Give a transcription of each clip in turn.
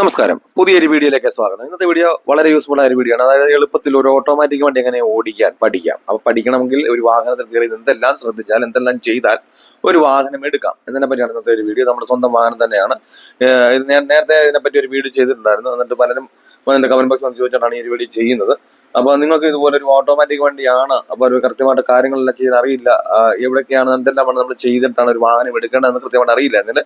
നമസ്കാരം. പുതിയൊരു വീഡിയോയിലേക്ക് സ്വാഗതം. ഇന്നത്തെ വീഡിയോ വളരെ യൂസ്ഫുൾ ആയ ഒരു വീഡിയോ ആണ്. അതായത് എളുപ്പത്തിൽ ഒരു ഓട്ടോമാറ്റിക് വണ്ടി എങ്ങനെ ഓടിക്കാൻ പഠിക്കാം. അപ്പൊ പഠിക്കണമെങ്കിൽ ഒരു വാഹനത്തിൽ കയറി എന്തെല്ലാം ശ്രദ്ധിച്ചാൽ എന്തെല്ലാം ചെയ്താൽ ഒരു വാഹനം എടുക്കാം. എന്നതിനെ പറ്റിയാണ് ഇന്നത്തെ ഒരു വീഡിയോ. നമ്മുടെ സ്വന്തം വാഹനം തന്നെയാണ്. ഇത് ഞാൻ നേരത്തെ ഇതിനെപ്പറ്റി ഒരു വീഡിയോ ചെയ്തിട്ടുണ്ടായിരുന്നു. എന്നിട്ട് പലരും കമന്റ് ബോക്സിൽ ചോദിച്ചിട്ടാണ് ഈ ഒരു വീഡിയോ ചെയ്യുന്നത്. അപ്പൊ നിങ്ങൾക്ക് ഇതുപോലെ ഒരു ഓട്ടോമാറ്റിക് വണ്ടിയാണ്. അപ്പൊ ഒരു കൃത്യമായിട്ട് കാര്യങ്ങളെല്ലാം ചെയ്ത് അറിയില്ല. എവിടെയൊക്കെയാണ് എന്തെല്ലാം എന്തെല്ലാമാണ് നമ്മൾ ചെയ്തിട്ടാണ് ഒരു വാഹനം എടുക്കേണ്ടതെന്ന് കൃത്യമായിട്ട് അറിയില്ല. എന്നിട്ട്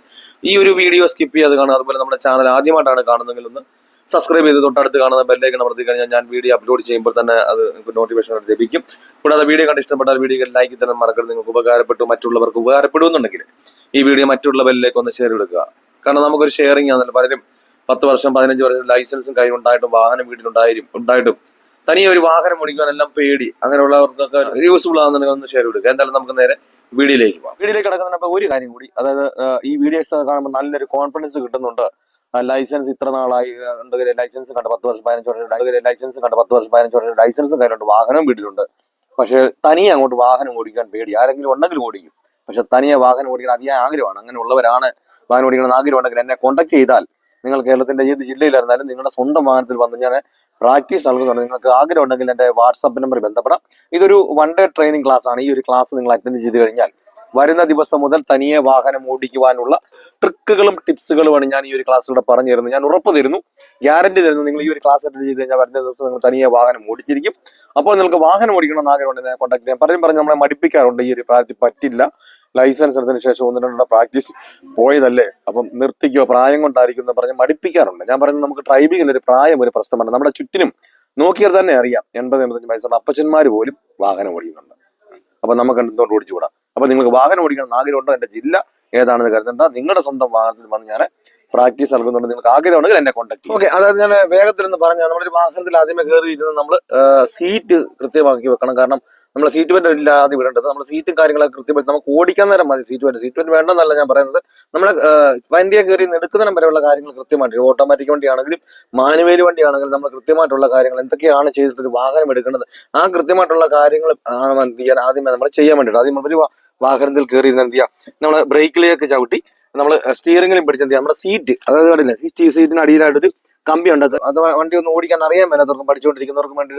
ഈ ഒരു വീഡിയോ സ്കിപ്പ് ചെയ്ത് കാണുക. അതുപോലെ നമ്മുടെ ചാനൽ ആദ്യമായിട്ടാണ് കാണുന്നതെങ്കിൽ ഒന്ന് സബ്സ്ക്രൈബ് ചെയ്ത് തൊട്ടടുത്ത് കാണുന്ന ബെല്ലേക്ക് അമർത്തി കഴിഞ്ഞാൽ ഞാൻ വീഡിയോ അപ്ലോഡ് ചെയ്യുമ്പോൾ തന്നെ അത് നിങ്ങൾക്ക് നോട്ടിഫിക്കേഷൻ ലഭിക്കും. കൂടാതെ വീഡിയോ കണ്ട് ഇഷ്ടപ്പെട്ടാൽ വീഡിയോ ലൈക്ക് തന്നെ മറക്കരുത്. നിങ്ങൾക്ക് ഉപകാരപ്പെട്ടു മറ്റുള്ളവർക്ക് ഉപകാരപ്പെടുമെന്നുണ്ടെങ്കിൽ ഈ വീഡിയോ മറ്റുള്ളവരിലേക്ക് ഒന്ന് ഷെയർ എടുക്കുക കാരണം നമുക്കൊരു ഷെയറിംഗ് ആണല്ലോ. പലരും പത്ത് വർഷം പതിനഞ്ച് വർഷം ലൈസൻസും കയ്യിലുണ്ടായിട്ടും വാഹനം വീട്ടിലുണ്ടായിരിക്കും ഉണ്ടായിട്ടും തനിയെ ഒരു വാഹനം ഓടിക്കാനെല്ലാം പേടി. അങ്ങനെയുള്ളവർക്കൊക്കെ യൂസ്ഫുൾ ആകുന്നുണ്ടെങ്കിൽ ഒന്ന് ഷെയർ കൊടുക്കുക. എന്തായാലും നമുക്ക് നേരെ വീഡിയോയിലേക്ക് പോകാം. വീഡിയോയിലേക്ക് കിടക്കുന്നതിന് ഒരു കാര്യം കൂടി. അതായത് ഈ വീഡിയോസ് കാണുമ്പോൾ നല്ലൊരു കോൺഫിഡൻസ് കിട്ടുന്നുണ്ട്. ലൈസൻസ് ഇത്ര നാളായി ഉണ്ടെങ്കിൽ ലൈസൻസ് കണ്ട് പത്ത് വർഷം പതിനഞ്ച് വർഷം ലൈസൻസ് കണ്ട് പത്ത് വർഷം പതിനഞ്ച് വർഷം ലൈസൻസും കയ്യിലുണ്ട്. വാഹനം വീട്ടിലുണ്ട്. പക്ഷെ തനിയെ അങ്ങോട്ട് വാഹനം ഓടിക്കാൻ പേടി. ആരെങ്കിലും ഉണ്ടെങ്കിൽ ഓടിക്കും. പക്ഷെ തനിയെ വാഹനം ഓടിക്കാൻ അതിയായ ആഗ്രഹമാണ്. അങ്ങനെയുള്ളവരാണ് വാഹനം ഓടിക്കണം ആഗ്രഹമുണ്ടെങ്കിൽ ആഗ്രഹം എന്നെ കോൺടാക്ട് ചെയ്താൽ നിങ്ങൾ കേരളത്തിന്റെ ഏത് ജില്ലയിലായിരുന്നാലും നിങ്ങളുടെ സ്വന്തം വാഹനത്തിൽ വന്ന് ഞാൻ പ്രാക്ടീസ് നൽകുന്നുണ്ട്. നിങ്ങൾക്ക് ആഗ്രഹം ഉണ്ടെങ്കിൽ എന്റെ വാട്സാപ്പ് നമ്പർ ബന്ധപ്പെടാം. ഇതൊരു വൺ ഡേ ട്രെയിനിങ് ക്ലാസ് ആണ്. ഈ ഒരു ക്ലാസ് നിങ്ങൾ അറ്റൻഡ് ചെയ്ത് കഴിഞ്ഞാൽ വരുന്ന ദിവസം മുതൽ തനിയെ വാഹനം ഓടിക്കുവാനുള്ള ട്രിക്കുകളും ടിപ്സുകളുമാണ് ഞാൻ ഈ ഒരു ക്ലാസ്സിലൂടെ പറഞ്ഞു തരുന്നത്. ഞാൻ ഉറപ്പ് തരുന്നു. ഗ്യാരണ്ടി തരുന്നു നിങ്ങൾ ഈ ഒരു ക്ലാസ് അറ്റൻഡ് ചെയ്ത് കഴിഞ്ഞാൽ വരുന്ന ദിവസം നിങ്ങൾ തനിയെ വാഹനം ഓടിച്ചിരിക്കും. അപ്പോൾ നിങ്ങൾക്ക് വാഹനം ഓടിക്കണം എന്ന് ആഗ്രഹമുണ്ടെങ്കിൽ കോൺടാക്ട് ചെയ്യാം. പലരും പറഞ്ഞ് നമ്മളെ മടിപ്പിക്കാറുണ്ട്. ഈ ഒരു പ്രായത്തിൽ പറ്റില്ല. ലൈസൻസ് എടുത്തതിന് ശേഷം ഒന്ന് രണ്ടെണ്ണം പ്രാക്ടീസ് പോയതല്ലേ? അപ്പം നിർത്തിക്കോ പ്രായം കൊണ്ടായിരിക്കും എന്ന് പറഞ്ഞ് മടിപ്പിക്കാറുണ്ട്. ഞാൻ പറയുന്നത് നമുക്ക് ഡ്രൈവിംഗിൽ ഒരു പ്രായം ഒരു പ്രശ്നമാണ്. നമ്മുടെ ചുറ്റിനും നോക്കിയാൽ തന്നെ അറിയാം. എൺപത് എൺപത്തഞ്ച് വയസ്സുള്ള അപ്പച്ചന്മാർ പോലും വാഹനം ഓടിക്കുന്നുണ്ട്. അപ്പൊ നമുക്ക് എന്തുകൊണ്ട് ഓടിച്ചുകൂടാ? അപ്പൊ നിങ്ങൾക്ക് വാഹനം ഓടിക്കണം ആഗ്രഹമുണ്ടോ? എന്റെ ജില്ല ഏതാണെന്ന് കരുതണ്ട. നിങ്ങളുടെ സ്വന്തം വാഹനത്തിൽ വന്ന് ഞാൻ പ്രാക്ടീസ് നൽകുന്നുണ്ട് നിങ്ങൾക്ക് ആഗ്രഹം ഉണ്ടെങ്കിൽ എന്നെ കോൺടാക്ട് ഓക്കെ അതായത് ഞാൻ വേഗത്തിൽ എന്ന് പറഞ്ഞാൽ നമ്മളൊരു വാഹനത്തിൽ ആദ്യമേ കയറിയിരുന്നത് നമ്മൾ സീറ്റ് കൃത്യമാക്കി വെക്കണം. കാരണം നമ്മൾ സീറ്റ് ബെൽറ്റ് ഇല്ലാതെ വിടേണ്ടത്. നമ്മൾ സീറ്റും കാര്യങ്ങളൊക്കെ കൃത്യമായിട്ട് നമുക്ക് ഓടിക്കാൻ നേരം മതി സീറ്റ് ബെൽറ്റ് സീറ്റ് ബെൽറ്റ് വേണ്ടെന്നല്ല ഞാൻ പറയുന്നത്. നമ്മൾ വണ്ടിയെ കയറി എടുക്കുന്നതിനും വരെയുള്ള കാര്യങ്ങൾ കൃത്യമായിട്ട് ഓട്ടോമാറ്റിക് വണ്ടിയാണെങ്കിലും മാനുവേലി വണ്ടിയാണെങ്കിലും നമ്മൾ കൃത്യമായിട്ടുള്ള കാര്യങ്ങൾ എന്തൊക്കെയാണ് ചെയ്തിട്ട് ഒരു വാഹനം എടുക്കേണ്ടത് ആ കൃത്യമായിട്ടുള്ള കാര്യങ്ങൾ ആണ് എന്ത് ചെയ്യാൻ ആദ്യമേ നമ്മൾ ചെയ്യാൻ വേണ്ടിയിട്ട് ആദ്യം ഒരു വാഹനത്തിൽ കയറി എന്ത് ചെയ്യാം? നമ്മൾ ബ്രേക്കിലേക്ക് ചവിട്ടി നമ്മൾ സ്റ്റിയറിംഗിലും പിടിച്ചെന്ത് ചെയ്യാം? നമ്മുടെ സീറ്റ് അതായത് കണ്ടില്ലേ സീറ്റിന് അടിയിലായിട്ടൊരു കമ്പി ഉണ്ട് അത് വണ്ടി ഒന്ന് ഓടിക്കാൻ അറിയാൻ മേലാത്തവർക്കും പഠിച്ചുകൊണ്ടിരിക്കുന്നവർക്കും വേണ്ടി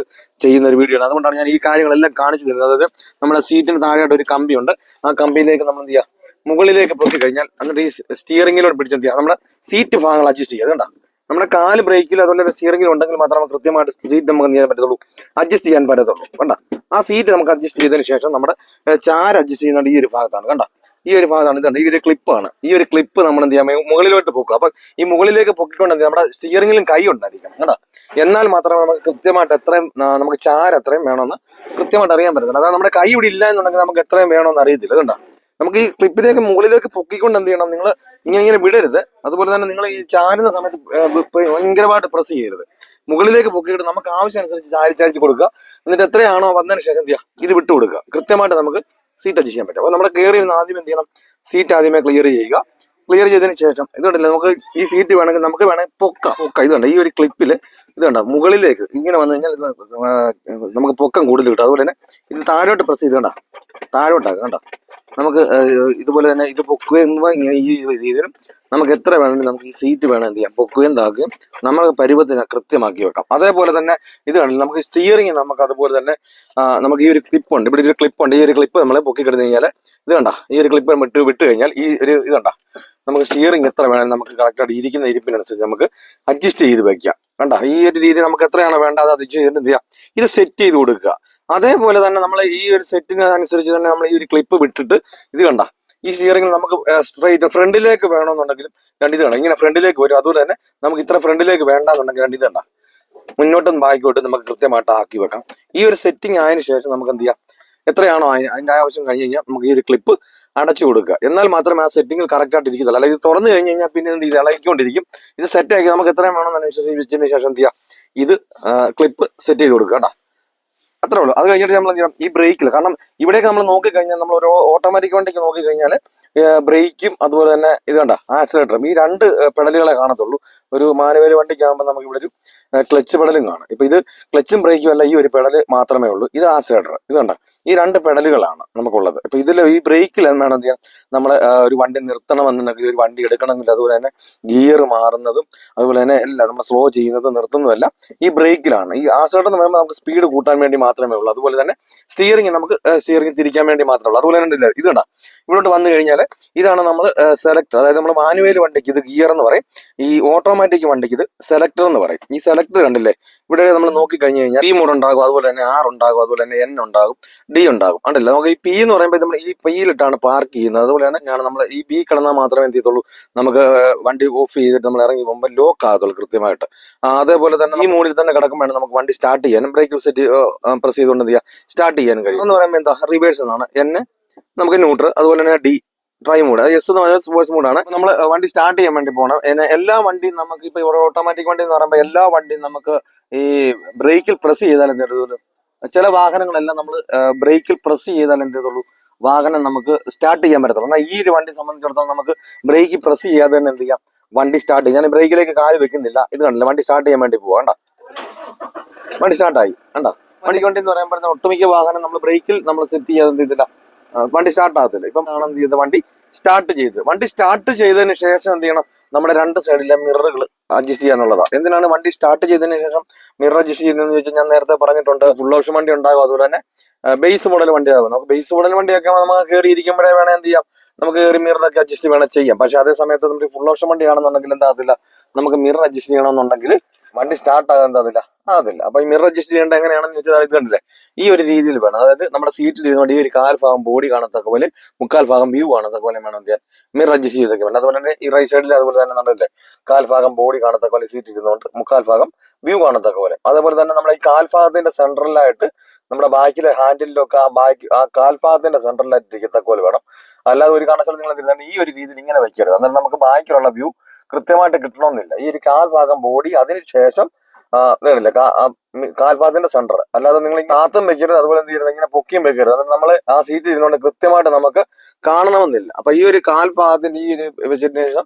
ചെയ്യുന്ന ഒരു വീഡിയോ ആണ്. അതുകൊണ്ടാണ് ഞാൻ ഈ കാര്യങ്ങളെല്ലാം കാണിച്ചു തരുന്നത്. അതായത് നമ്മുടെ സീറ്റിന് താഴെയായിട്ട് ഒരു കമ്പി ഉണ്ട് ആ കമ്പിയിലേക്ക് നമ്മൾ എന്ത് ചെയ്യുക മുകളിലേക്ക് പൊക്കി കഴിഞ്ഞാൽ എന്നിട്ട് ഈ സ്റ്റിയറിംഗിലോട്ട് പിടിച്ച് എന്ത് ചെയ്യുക നമ്മുടെ സീറ്റ് ഭാഗങ്ങൾ അഡ്ജസ്റ്റ് ചെയ്യുക. അതുകൊണ്ടാണ് നമ്മുടെ കാൽ ബ്രേക്കിൽ അതുപോലെ സ്റ്റിയറിംഗിൽ ഉണ്ടെങ്കിൽ മാത്രമേ കൃത്യമായിട്ട് സീറ്റ് നമുക്ക് ചെയ്യാൻ പറ്റത്തുള്ളൂ? അഡ്ജസ്റ്റ് ചെയ്യാൻ പറ്റത്തുള്ളൂ. കണ്ട? ആ സീറ്റ് നമുക്ക് അഡ്ജസ്റ്റ് ചെയ്തതിന് ശേഷം നമ്മുടെ ചാര അഡ്ജസ്റ്റ് ചെയ്യുന്നത് ഈ ഒരു ഭാഗത്താണ്. കണ്ട? ഈ ഒരു ഭാഗമാണ് ഇതുണ്ട് ഈ ഒരു ക്ലിപ്പാണ് ഈ ഒരു ക്ലിപ്പ് നമ്മൾ എന്ത് ചെയ്യാം? മുകളിലോട്ട് പൊക്കുക. അപ്പൊ ഈ മുകളിലേക്ക് പൊക്കിക്കൊണ്ട് എന്ത്? നമ്മുടെ സ്റ്റിയറിംഗിലും കൈ ഉണ്ടായിരിക്കണം കേട്ടോ. എന്നാൽ മാത്രമേ നമുക്ക് കൃത്യമായിട്ട് എത്രയും നമുക്ക് ചാര എത്രയും വേണമെന്ന് കൃത്യമായിട്ട് അറിയാൻ പറ്റത്തില്ല അതായത് നമ്മുടെ കൈ ഇവിടെ ഇല്ല എന്നുണ്ടെങ്കിൽ നമുക്ക് എത്രയും വേണമെന്ന് അറിയത്തില്ല കേട്ടോ നമുക്ക് ഈ ക്ലിപ്പിലേക്ക് മുകളിലേക്ക് പൊക്കിക്കൊണ്ട് എന്ത് ചെയ്യണം? നിങ്ങൾ ഇങ്ങനെ ഇങ്ങനെ വിടരുത്. അതുപോലെ തന്നെ നിങ്ങൾ ഈ ചാരുന്ന സമയത്ത് ഭയങ്കരമായിട്ട് പ്രസ് ചെയ്യരുത്. മുകളിലേക്ക് പൊക്കിയിട്ട് നമുക്ക് ആവശ്യമനുസരിച്ച് ചാരി ചാരിച്ച് കൊടുക്കുക. എന്നിട്ട് എത്രയാണോ വന്നതിന് ശേഷം എന്ത് ചെയ്യുക? ഇത് വിട്ടു കൊടുക്കുക കൃത്യമായിട്ട് നമുക്ക് സീറ്റ് അഡ്ജസ്റ്റ് ചെയ്യാൻ പറ്റും. അപ്പൊ നമ്മൾ കയറി ഇരുന്ന് ആദ്യം എന്ത് ചെയ്യണം? സീറ്റ് ആദ്യമേ ക്ലിയർ ചെയ്യുക. ക്ലിയർ ചെയ്തതിന് ശേഷം ഇതുണ്ടല്ലോ നമുക്ക് ഈ സീറ്റ് വേണമെങ്കിൽ നമുക്ക് വേണമെങ്കിൽ പൊക്ക. പൊക്ക. ഇതുണ്ട് ഈ ഒരു ക്ലിപ്പിൽ ഇതുണ്ട് മുകളിലേക്ക് ഇങ്ങനെ വന്നു കഴിഞ്ഞാൽ നമുക്ക് പൊക്കം കൂടുതൽ കിട്ടും. അതുപോലെ തന്നെ ഇത് താഴോട്ട് പ്രസ് ചെയ്ത് കണ്ട? താഴോട്ടാക്കുക കണ്ട? നമുക്ക് ഇതുപോലെ തന്നെ ഇത് പൊക്കുകയും ഇങ്ങനെ ഈ രീതിയിലും നമുക്ക് എത്ര വേണമെങ്കിലും നമുക്ക് ഈ സീറ്റ് വേണം എന്ത് ചെയ്യാം. പൊക്കുകയും താക്കുകയും നമ്മൾ പരുവത്തിന് കൃത്യമാക്കി വെക്കാം. അതേപോലെ തന്നെ ഇത് വേണമെങ്കിൽ നമുക്ക് സ്റ്റിയറിംഗ് നമുക്ക് അതുപോലെ തന്നെ നമുക്ക് ഈ ഒരു ക്ലിപ്പ് ഉണ്ട്. ഇവിടെ ഒരു ക്ലിപ്പ് ഉണ്ട്. ഈ ഒരു ക്ലിപ്പ് നമ്മൾ പൊക്കി കിടന്നു കഴിഞ്ഞാൽ ഇത് കണ്ട? ഈ ഒരു ക്ലിപ്പ് വിട്ട് വിട്ട് കഴിഞ്ഞാൽ ഈ ഒരു ഇത് കണ്ട? നമുക്ക് സ്റ്റിയറിംഗ് എത്ര വേണമെങ്കിലും നമുക്ക് കറക്റ്റായിട്ട് ഇരിക്കുന്ന ഇരിപ്പിനനുസരിച്ച് നമുക്ക് അഡ്ജസ്റ്റ് ചെയ്ത് വെക്കാം. കണ്ട? ഈ ഒരു രീതി നമുക്ക് എത്രയാണ് വേണ്ടത് അത് അഡ്ജസ്റ്റ് ചെയ്തിട്ട് എന്ത് ചെയ്യാം? ഇത് സെറ്റ് ചെയ്ത് കൊടുക്കുക. അതേപോലെ തന്നെ നമ്മൾ ഈ ഒരു സെറ്റിന് അനുസരിച്ച് തന്നെ നമ്മൾ ഈ ഒരു ക്ലിപ്പ് വിട്ടിട്ട് ഇത് കണ്ട. ഈ സ്റ്റിയറിംഗ് നമുക്ക് സ്ട്രൈറ്റ് ഫ്രണ്ടിലേക്ക് വേണമെന്നുണ്ടെങ്കിലും രണ്ട് ഇത് കണ്ട? ഇങ്ങനെ ഫ്രണ്ടിലേക്ക് വരും. അതുപോലെ തന്നെ നമുക്ക് ഇത്ര ഫ്രണ്ടിലേക്ക് വേണ്ടാന്നുണ്ടെങ്കിൽ രണ്ട് ഇത് കണ്ട. മുന്നോട്ടും ബാക്കോട്ടും നമുക്ക് കൃത്യമായിട്ട് ആക്കി വെക്കാം. ഈ ഒരു സെറ്റിംഗ് ആയതിനു ശേഷം നമുക്ക് എന്ത് ചെയ്യാം? എത്രയാണോ അതിന്റെ ആവശ്യം കഴിഞ്ഞ് കഴിഞ്ഞാൽ നമുക്ക് ഈ ഒരു ക്ലിപ്പ് അടച്ചു കൊടുക്കുക. എന്നാൽ മാത്രമേ ആ സെറ്റിംഗിൽ കറക്റ്റ് ആയിട്ട് ഇരിക്കത്തുള്ളൂ. അല്ലെങ്കിൽ ഇത് തുറന്നു കഴിഞ്ഞ് കഴിഞ്ഞാൽ പിന്നെ എന്ത് ചെയ്ത് ഇളകിക്കൊണ്ടിരിക്കും. ഇത് സെറ്റ് ആക്കി നമുക്ക് എത്രയും വേണമെന്ന് അനുസരിച്ച് വെച്ചതിന് ശേഷം എന്ത് ചെയ്യാം? ഇത് ക്ലിപ്പ് സെറ്റ് ചെയ്ത് കൊടുക്കുക കേട്ടോ. അത്രേ ഉള്ളൂ. അത് കഴിഞ്ഞിട്ട് നമ്മൾ എന്ത് ചെയ്യണം? ഈ ബ്രേക്കിൽ കാരണം ഇവിടെയൊക്കെ നമ്മൾ നോക്കി കഴിഞ്ഞാൽ നമ്മൾ ഒരു ഓട്ടോമാറ്റിക് വണ്ടിക്ക് നോക്കി കഴിഞ്ഞാൽ ബ്രേക്കും അതുപോലെ തന്നെ ഇത് കണ്ട ആക്സിലേറ്ററും ഈ രണ്ട് പെടലുകളെ കാണത്തുള്ളൂ. ഒരു മാനുവൽ വണ്ടിക്കാകുമ്പോൾ നമുക്ക് ഇവിടെ ഒരു ക്ലച്ച് പെടലും കാണാം. ഇപ്പൊ ഇത് ക്ലച്ചും ബ്രേക്കും അല്ല ഈ ഒരു പെടൽ മാത്രമേ ഉള്ളൂ. ഇത് ആക്സിലേറ്റർ ഇത് കണ്ട? ഈ രണ്ട് പെഡലുകളാണ് നമുക്കുള്ളത്. ഇപ്പൊ ഇതിൽ ഈ ബ്രേക്കിൽ എന്താണ് എന്ത് ചെയ്യാൻ നമ്മളെ ഒരു വണ്ടി നിർത്തണമെന്നുണ്ടെങ്കിൽ ഒരു വണ്ടി എടുക്കണമെങ്കിൽ അതുപോലെ തന്നെ ഗിയർ മാറുന്നതും അതുപോലെ തന്നെ എല്ലാം നമ്മൾ സ്ലോ ചെയ്യുന്നതും നിർത്തുന്നതുമെല്ലാം ഈ ബ്രേക്കിലാണ്. ഈ ആക്സിലേറ്റർ എന്ന് പറയുമ്പോൾ നമുക്ക് സ്പീഡ് കൂട്ടാൻ വേണ്ടി മാത്രമേ ഉള്ളൂ. അതുപോലെ തന്നെ സ്റ്റിയറിംഗ് നമുക്ക് സ്റ്റിയറിംഗ് തിരിക്കാൻ വേണ്ടി മാത്രമേ ഉള്ളൂ. അതുപോലെ തന്നെ ഇല്ല, ഇത് ഇവിടോട്ട് വന്നു കഴിഞ്ഞാൽ ഇതാണ് നമ്മൾ സെലക്ടർ അതായത് നമ്മൾ മാനുവൽ വണ്ടിക്ക് ഇത് ഗിയർ എന്ന് പറയും. ഈ ഓട്ടോമാറ്റിക് വണ്ടിക്ക് ഇത് സെലക്ടർ എന്ന് പറയും. ഈ സെലക്ടർ കണ്ടില്ലേ? ഇവിടെ നമ്മൾ നോക്കി കഴിഞ്ഞു കഴിഞ്ഞാൽ ഈ മോഡ് ഉണ്ടാകും അതുപോലെ തന്നെ ആർ ഉണ്ടാകും അതുപോലെ തന്നെ എൻ ഉണ്ടാകും ഉണ്ടാകും. ഉണ്ടല്ലോ നമുക്ക് ഈ പി എന്ന് പറയുമ്പോൾ നമ്മൾ ഈ പിയിലിട്ടാണ് പാർക്ക് ചെയ്യുന്നത്. അതുപോലെ തന്നെ ഞാൻ നമ്മൾ ഈ ബി കിടന്നാൽ മാത്രമേ എന്ത് ചെയ്യത്തുള്ളൂ? നമുക്ക് വണ്ടി ഓഫ് ചെയ്തിട്ട് നമ്മൾ ഇറങ്ങി പോകുമ്പോൾ ലോക്ക് ആകത്തുള്ളൂ കൃത്യമായിട്ട്. അതേപോലെ തന്നെ ഈ മൂളിൽ തന്നെ കിടക്കുമ്പോഴാണ് നമുക്ക് വണ്ടി സ്റ്റാർട്ട് ചെയ്യാനും ബ്രേക്ക് സെറ്റ് പ്രസ് ചെയ്തുകൊണ്ട് എന്ത് ചെയ്യുക? സ്റ്റാർട്ട് ചെയ്യാനും കഴിയും. എന്ന് പറയുമ്പോൾ എന്താ? റിവേഴ്സ് എന്നാണ്. എൻ നമുക്ക് ന്യൂട്രൽ അതുപോലെ തന്നെ ഡി ട്രൈ മൂഡ് എസ് എന്ന് പറഞ്ഞാൽ സ്പോർട്സ് മൂഡാണ് നമ്മൾ വണ്ടി സ്റ്റാർട്ട് ചെയ്യാൻ വേണ്ടി പോകണം എന്നെ എല്ലാ വണ്ടിയും നമുക്ക് ഇപ്പൊ ഇവിടെ ഓട്ടോമാറ്റിക് വണ്ടി എന്ന് പറയുമ്പോൾ എല്ലാ വണ്ടിയും നമുക്ക് ഈ ബ്രേക്കിൽ പ്രസ് ചെയ്താൽ എന്ത് ചെയ്തുള്ളൂ ചില വാഹനങ്ങളെല്ലാം നമ്മൾ ബ്രേക്കിൽ പ്രസ് ചെയ്താൽ എന്ത് ചെയ്തുള്ളൂ? വാഹനം നമുക്ക് സ്റ്റാർട്ട് ചെയ്യാൻ പറ്റത്തുള്ളൂ. എന്നാൽ ഈ ഒരു വണ്ടി സംബന്ധിച്ചിടത്തോളം നമുക്ക് ബ്രേക്ക് പ്രസ് ചെയ്യാതെ തന്നെ എന്ത് ചെയ്യാം? വണ്ടി സ്റ്റാർട്ട് ചെയ്യാം. ഞാൻ ബ്രേക്കിലേക്ക് കാൽ വെക്കുന്നില്ല. ഇത് കണ്ടില്ല? വണ്ടി സ്റ്റാർട്ട് ചെയ്യാൻ വേണ്ടി പോവാ. കണ്ട? വണ്ടി സ്റ്റാർട്ടായി കണ്ട? വണ്ടി വണ്ടി എന്ന് പറയാൻ പറഞ്ഞാൽ ഒട്ടുമിക്ക വാഹനം നമ്മൾ ബ്രേക്കിൽ നമ്മൾ സെറ്റ് ചെയ്യാതെ എന്ത് ചെയ്തില്ല. വണ്ടി സ്റ്റാർട്ട് ആകത്തില്ല. ഇപ്പം ആണ് എന്ത് ചെയ്തത്? വണ്ടി സ്റ്റാർട്ട് ചെയ്ത്. വണ്ടി സ്റ്റാർട്ട് ചെയ്തതിന് ശേഷം എന്ത് ചെയ്യണം? നമ്മുടെ രണ്ട് സൈഡിലെ മിററുകൾ അഡ്ജസ്റ്റ് ചെയ്യാന്നുള്ളതാണ് എന്തിനാണ് വണ്ടി സ്റ്റാർട്ട് ചെയ്തതിന് ശേഷം മിറർ അഡ്ജസ്റ്റ് ചെയ്യുന്നതെന്ന് ചോദിച്ചാൽ ഞാൻ നേരത്തെ പറഞ്ഞിട്ടുണ്ട് ഫുൾ ഓപ്ഷൻ വണ്ടി ഉണ്ടാകും. അതുപോലെ തന്നെ ബേസ് മോഡൽ വണ്ടി ആകും നമുക്ക് ബേസ് മോഡൽ വണ്ടിയൊക്കെ നമുക്ക് കയറി ഇരിക്കുമ്പോഴേ വേണേൽ എന്ത് ചെയ്യാം? നമുക്ക് കയറി മിററൊക്കെ അഡ്ജസ്റ്റ് വേണം ചെയ്യാം. പക്ഷെ അതേ സമയത്ത് നമുക്ക് ഫുൾ ഓപ്ഷൻ വണ്ടി ആണെന്നുണ്ടെങ്കിൽ എന്താകത്തില്ല? നമുക്ക് മിറർ അഡ്ജസ്റ്റ് ചെയ്യണമെന്നുണ്ടെങ്കിൽ വണ്ടി സ്റ്റാർട്ട് ആകാൻ എന്താതില്ല ആകത്തില്ല അപ്പൊ ഈ മിറർ അഡ്ജസ്റ്റ് ചെയ്യേണ്ട എങ്ങനെയാണെന്ന് ചോദിച്ചാൽ ഇത് കണ്ടില്ലേ? ഈ ഒരു രീതിയിൽ വേണം. അതായത് നമ്മുടെ സീറ്റിൽ ഇരുന്നുകൊണ്ട് ഈ ഒരു കാൽ ഭാഗം ബോഡി കാണത്തക്ക പോലെ മുക്കാൽ ഭാഗം വ്യൂ കാണത്തക്ക പോലെ വേണം എന്ത് ചെയ്യാൻ? മിറർ അഡ്ജസ്റ്റ് ചെയ്തൊക്കെ വേണം. അതുപോലെ തന്നെ ഈ റൈറ്റ് സൈഡിൽ അതുപോലെ തന്നെ നല്ലല്ലേ കാൽ ഭാഗം ബോഡി കാണത്തക്ക പോലെ സീറ്റ് ഇരുന്നുകൊണ്ട് മുക്കാൽ ഭാഗം വ്യൂ കാണത്തക്ക പോലെ. അതേപോലെ തന്നെ നമ്മുടെ ഈ കാൽ ഭാഗത്തിന്റെ സെൻട്രലായിട്ട് നമ്മുടെ ബാക്കിലെ ഹാൻഡിലൊക്കെ ആ ബാക്ക് ആ കാൽഭാഗത്തിന്റെ സെൻട്രലായിട്ട് ഇരിക്കത്തക്ക പോലെ വേണം. അല്ലാതെ ഒരു കാരണവശാലും നിങ്ങൾ ഈ ഒരു രീതിയിൽ ഇങ്ങനെ വെക്കരുത്. അന്നേരം നമുക്ക് ബാക്കിലുള്ള വ്യൂ കൃത്യമായിട്ട് കിട്ടണമെന്നില്ല ഈ ഒരു കാൽഭാഗം ബോഡി അതിനുശേഷം വേണില്ല ആ, ഇതാണില്ലേ കാ- ആ മി- കാൽഭാഗത്തിന്റെ സെന്റർ അല്ലാതെ നിങ്ങൾ കാത്തും വെക്കരുത് അതുപോലെ എന്ത് ചെയ്യരുത് ഇങ്ങനെ പൊക്കിയും വെക്കരുത്. അത് നമ്മൾ ആ സീറ്റ് ഇരുന്നുകൊണ്ട് കൃത്യമായിട്ട് നമുക്ക് കാണണമെന്നില്ല. അപ്പൊ ഈ ഒരു കാൽഭാഗത്തിന്റെ ഈ ഒരു വെച്ചതിന് ശേഷം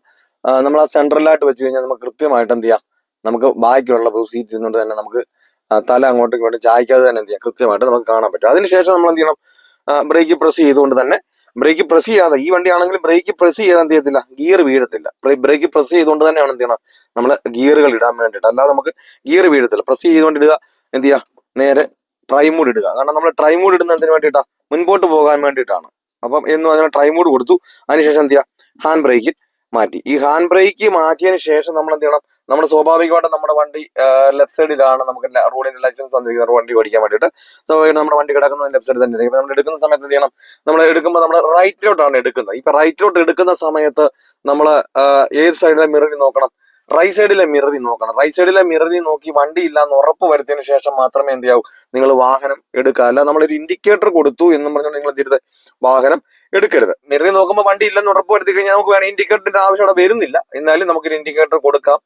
നമ്മൾ ആ സെന്ററിലായിട്ട് വെച്ച് കഴിഞ്ഞാൽ നമുക്ക് കൃത്യമായിട്ട് എന്ത് ചെയ്യാം? നമുക്ക് ബാക്കിയുള്ള സീറ്റ് ഇരുന്നുകൊണ്ട് തന്നെ നമുക്ക് തല അങ്ങോട്ടും ഇങ്ങോട്ടും ചായ്ക്കാതെ തന്നെ എന്ത് ചെയ്യാം? കൃത്യമായിട്ട് നമുക്ക് കാണാൻ പറ്റും. അതിനുശേഷം നമ്മൾ എന്ത് ചെയ്യണം? ബ്രേക്ക് പ്രസ് ചെയ്തുകൊണ്ട് തന്നെ ബ്രേക്ക് പ്രസ് ചെയ്യാതെ ഈ വണ്ടി വണ്ടിയാണെങ്കിൽ ബ്രേക്ക് പ്രസ് ചെയ്താൽ എന്ത് ചെയ്യത്തില്ല? ഗിയർ വീഴത്തില്ല. ബ്രേക്ക് പ്രസ് ചെയ്തുകൊണ്ട് തന്നെയാണ് എന്ത് ചെയ്യണം നമ്മൾ ഗിയറുകൾ ഇടാൻ വേണ്ടിയിട്ട്. അല്ലാതെ നമുക്ക് ഗിയർ വീഴത്തില്ല. പ്രസ് ചെയ്തുകൊണ്ട് ഇടുക എന്ത് ചെയ്യുക നേരെ ട്രൈമൂഡ് ഇടുക. കാരണം നമ്മൾ ട്രൈമൂഡ് ഇടുന്ന എന്തിനു വേണ്ടിയിട്ടാണ് മുൻപോട്ട് പോകാൻ വേണ്ടിയിട്ടാണ്. അപ്പം എന്ന് പറഞ്ഞാൽ ട്രൈമൂഡ് കൊടുത്തു. അതിനുശേഷം എന്ത് ചെയ്യുക ഹാൻഡ് ബ്രേക്ക് മാറ്റി. ഈ ഹാൻഡ് ബ്രേക്ക് മാറ്റിയതിന് ശേഷം നമ്മൾ എന്ത് ചെയ്യണം? നമ്മൾ സ്വാഭാവികമായിട്ടും നമ്മുടെ വണ്ടി ലെഫ്റ്റ് സൈഡിലാണ് നമുക്ക് റോഡിന്റെ ലൈസൻസ് തന്നിരിക്കുന്നത്. വണ്ടി ഓടിക്കാൻ വേണ്ടിയിട്ട്. സ്വാഭാവികം നമ്മുടെ വണ്ടി കിടക്കുന്നത് ലെഫ്റ്റ് സൈഡിൽ തന്നെ ഇരിക്കും നമ്മൾ എടുക്കുന്ന സമയത്ത് എന്ത് ചെയ്യണം? നമ്മൾ എടുക്കുമ്പോൾ നമ്മൾ റൈറ്റിലോട്ടാണ് എടുക്കുന്നത്. ഇപ്പൊ റൈറ്റിലോട്ട് എടുക്കുന്ന സമയത്ത് നമ്മൾ ഏത് സൈഡിലെ മിററിൽ നോക്കണം? റൈറ്റ് സൈഡിലെ മിററിൽ നോക്കണം. റൈറ്റ് സൈഡിലെ മിററിൽ നോക്കി വണ്ടി ഇല്ലാന്ന് ഉറപ്പ് വരുത്തിയതിനു ശേഷം മാത്രമേ എന്ത് ചെയ്യാവൂ? നിങ്ങൾ വാഹനം എടുക്കുക. അല്ല നമ്മളൊരു ഇൻഡിക്കേറ്റർ കൊടുത്തു എന്ന് പറഞ്ഞാൽ നിങ്ങൾ എന്ത് വാഹനം എടുക്കരുത്. മിറി നോക്കുമ്പോൾ വണ്ടി ഇല്ലെന്ന് ഉറപ്പ് വരുത്തി കഴിഞ്ഞാൽ നമുക്ക് വേണം ഇൻഡിക്കേറ്ററിന്റെ ആവശ്യം അവിടെ വരുന്നില്ല. എന്നാലും നമുക്കൊരു ഇൻഡിക്കേറ്റർ കൊടുക്കാം.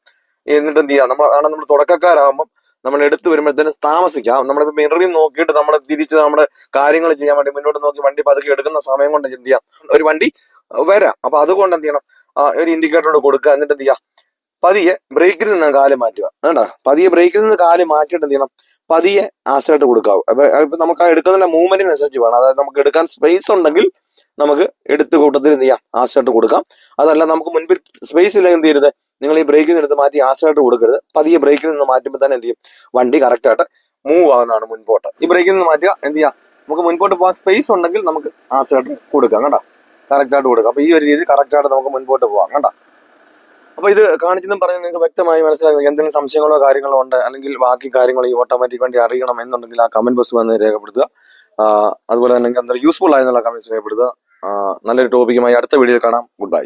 എന്നിട്ട് എന്ത് ചെയ്യാം? നമ്മൾ അതാണ് നമ്മൾ തുടക്കക്കാരാകുമ്പോൾ നമ്മൾ എടുത്തു വരുമ്പോഴത്തേനും താമസിക്കാം. നമ്മളിപ്പോൾ മിററിൽ നോക്കിയിട്ട് നമ്മൾ തിരിച്ച് നമ്മുടെ കാര്യങ്ങൾ ചെയ്യാൻ വേണ്ടി മുന്നോട്ട് നോക്കി വണ്ടി പതുക്കെ എടുക്കുന്ന സമയം കൊണ്ട് എന്ത് ചെയ്യാം? ഒരു വണ്ടി വരാം. അപ്പൊ അതുകൊണ്ട് എന്ത് ചെയ്യണം? ഒരു ഇൻഡിക്കേറ്ററോട് കൊടുക്കുക. എന്നിട്ട് എന്ത് ചെയ്യാം? പതിയെ ബ്രേക്കിൽ നിന്ന് കാൽ മാറ്റുക. വേണ്ട പതിയെ ബ്രേക്കിൽ നിന്ന് കാൽ മാറ്റിയിട്ട് എന്ത് ചെയ്യണം? പതിയെ ആശ്രയിട്ട് കൊടുക്കാവൂ. അപ്പൊ നമുക്ക് ആ എടുക്കുന്നതിന്റെ മൂവ്മെന്റിനനുസരിച്ച് വേണം. അതായത് നമുക്ക് എടുക്കാൻ സ്പേസ് ഉണ്ടെങ്കിൽ നമുക്ക് എടുത്ത് കൂട്ടത്തിൽ എന്ത് ചെയ്യാം? ആശ്രയിട്ട് കൊടുക്കാം. അതല്ല നമുക്ക് മുൻപിൽ സ്പേസ് ഇല്ല എന്ത് ചെയ്യരുത്? നിങ്ങൾ ഈ ബ്രേക്കിൽ എടുത്ത് മാറ്റി ആശ്രയിട്ട് കൊടുക്കരുത്. പതിയെ ബ്രേക്കിൽ നിന്ന് മാറ്റുമ്പോൾ തന്നെ എന്ത് ചെയ്യും? വണ്ടി കറക്റ്റ് ആയിട്ട് മൂവ് ആവുന്നതാണ് മുൻപോട്ട്. ഈ ബ്രേക്കിൽ നിന്ന് മാറ്റുക എന്ത് ചെയ്യാം? നമുക്ക് മുൻപോട്ട് പോകാൻ സ്പേസ് ഉണ്ടെങ്കിൽ നമുക്ക് ആശ്രയിട്ട് കൊടുക്കാം കേട്ടോ കറക്റ്റ് ആയിട്ട് കൊടുക്കാം. അപ്പൊ ഈ ഒരു രീതി കറക്റ്റ് ആയിട്ട് നമുക്ക് മുൻപോട്ട് പോകാം കേട്ടോ അപ്പൊ ഇത് കാണിച്ചെന്നും പറഞ്ഞ് നിങ്ങൾക്ക് വ്യക്തമായി മനസ്സിലാക്കി എന്തെങ്കിലും സംശയങ്ങളോ കാര്യങ്ങളോ ഉണ്ട് അല്ലെങ്കിൽ ബാക്കി കാര്യങ്ങളോ ഈ ഓട്ടോമാറ്റിക് വണ്ടി അറിയണം എന്നുണ്ടെങ്കിൽ ആ കമന്റ് ബോക്സ് വന്ന് രേഖപ്പെടുത്തുക. അതുപോലെ തന്നെ യൂസ്ഫുൾ ആയെന്നുള്ള കമൻസ് രേഖപ്പെടുത്തുക. നല്ലൊരു ടോപ്പിക്കുമായി അടുത്ത വീഡിയോയിൽ കാണാം. Good bye